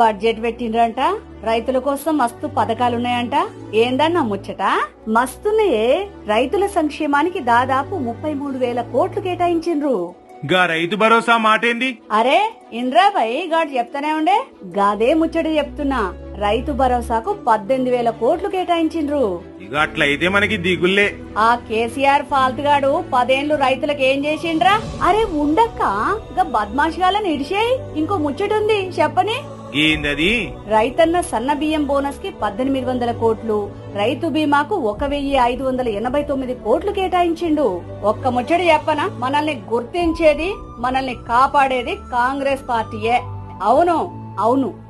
Budget పెట్టిండ్రంట? రైతుల కోసం మస్తు పథకాలున్నాయంట? ఏందన్నా ముచ్చట? మస్తున్నాయే. రైతుల సంక్షేమానికి దాదాపు ముప్పై మూడు వేల కోట్లు కేటాయించిండ్రు. గా రైతు భరోసా మాటేంది? అరే ఇంద్రాబాయ్ గాడు చెప్తానే ఉండే. గాదే ముచ్చట చెప్తున్నా. రైతు భరోసాకు పద్దెనిమిది వేల కోట్లు కేటాయించిండ్రు. ఇక అట్లయితే మనకి దిగుల్లే. ఆ కేసీఆర్ ఫాల్త్ గాడు పదేండ్లు రైతులకు ఏం చేసిండ్రా? అరే ఉండక్క గా బద్మాషిగాలని ఇడిచేయి. ఇంకో ముచ్చటుంది చెప్పని. ఏందది రైతన్న సన్న బియ్యం బోనస్కి పద్దెనిమిది వందల కోట్లు రైతు బీమాకు ఒక వెయ్యి ఐదు వందల ఎనభై తొమ్మిది కోట్లు కేటాయించిండు. ఒక్క ముచ్చట చెప్పన? మనల్ని గుర్తించేది మనల్ని కాపాడేది కాంగ్రెస్ పార్టీయే. అవును అవును.